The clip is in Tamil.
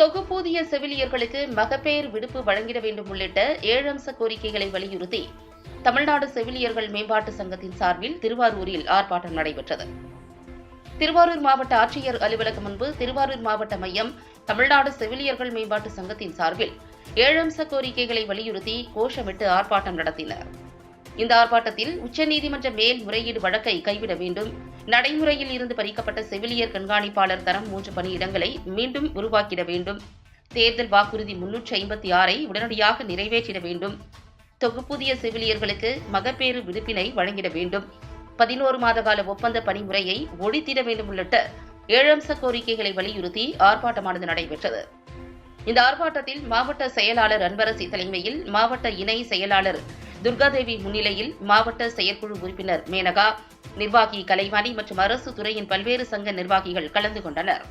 தொகுப்பூதிய செவிலியர்களுக்கு மகப்பேர் விடுப்பு வழங்கிட வேண்டும் உள்ளிட்ட ஏழு அம்ச கோரிக்கைகளை வலியுறுத்தி தமிழ்நாடு செவிலியர்கள் மேம்பாட்டு சங்கத்தின் சார்பில் திருவாரூரில் ஆர்ப்பாட்டம் நடைபெற்றது. திருவாரூர் மாவட்ட ஆட்சியர் அலுவலகம் முன்பு திருவாரூர் மாவட்ட மையம் தமிழ்நாடு செவிலியர்கள் மேம்பாட்டு சங்கத்தின் சார்பில் ஏழம்ச கோரிக்கைகளை வலியுறுத்தி கோஷமிட்டு ஆர்ப்பாட்டம் நடத்தினர். இந்த ஆர்ப்பாட்டத்தில் உச்சநீதிமன்ற மேல்முறையீடு வழக்கை கைவிட வேண்டும். நடைமுறையில் இருந்து பறிக்கப்பட்ட செவிலியர் கண்காணிப்பாளர் தரம் மூன்று பணியிடங்களை மீண்டும் உருவாக்கிட வேண்டும். தேர்தல் வாக்குறுதி முன்னூற்றி ஐம்பத்தி ஆறை உடனடியாக நிறைவேற்றிட வேண்டும். தொகுப்புதிய செவிலியர்களுக்கு மகப்பேறு விடுப்பினை வழங்கிட வேண்டும். பதினோரு மாத கால ஒப்பந்த பணிமுறையை ஒழித்திட வேண்டும் உள்ளிட்ட ஏழம்ச கோரிக்கைகளை வலியுறுத்தி ஆர்ப்பாட்டமானது நடைபெற்றது. இந்த ஆர்ப்பாட்டத்தில் மாவட்ட செயலாளர் அன்பரசி தலைமையில் மாவட்ட இணை செயலாளர் துர்காதேவி முன்னிலையில் மாவட்ட செயற்குழு உறுப்பினர் மேனகா நிர்வாகி கலைவாணி மற்றும் அரசு துறையின் பல்வேறு சங்க நிர்வாகிகள் கலந்து கொண்டனர்.